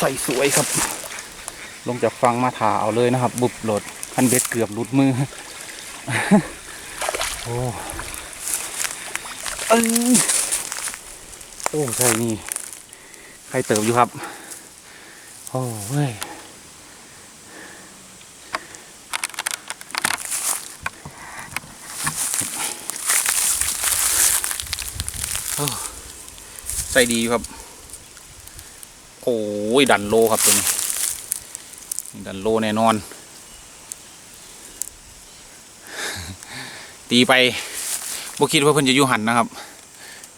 ใส่สวยครับ ลงจากฟังมาถาเอาเลยนะครับ บุบโหลดคันเบ็ดเกือบหลุดมือ โอ้เอ้ยโอ้ใช่นี่ใครเติบอยู่ครับ โอ้เว้ยใส่ดีอยู่ครับ ยดันโลครับตัวนี้ดันโลแน่นอน ตีไปบ่คิดว่าเพิ่นจะอยู่หันนะครับ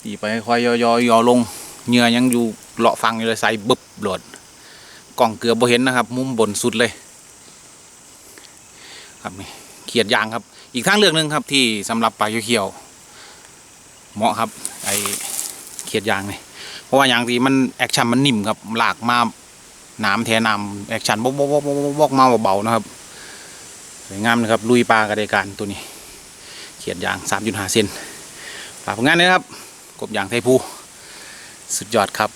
ตีไปค่อยยอยๆยอลงเหงื่อยังอยู่เลาะฟังอยู่เลยใส่บึบโหลดกล่องเกลือบ่เห็นนะครับ มุมบนสุดเลย ครับนี่เขียดยางครับ อีกทางเลือกหนึ่งครับที่สำหรับปลาเขียวเหมาะครับ ไอเขียดยางนี่ เพราะว่าอย่างที่มันแอคชั่นมันนิ่มครับหลากมาน้ำแทน้ำแอคชั่นบกบกบกบกบกมาเบาๆนะครับสวยงามนะครับลุยปลากระเดการตัวนี้ เขียดยาง 3.5 เซนฝากผลงานด้วยนะครับ กบยางไทยภูสุดยอดครับ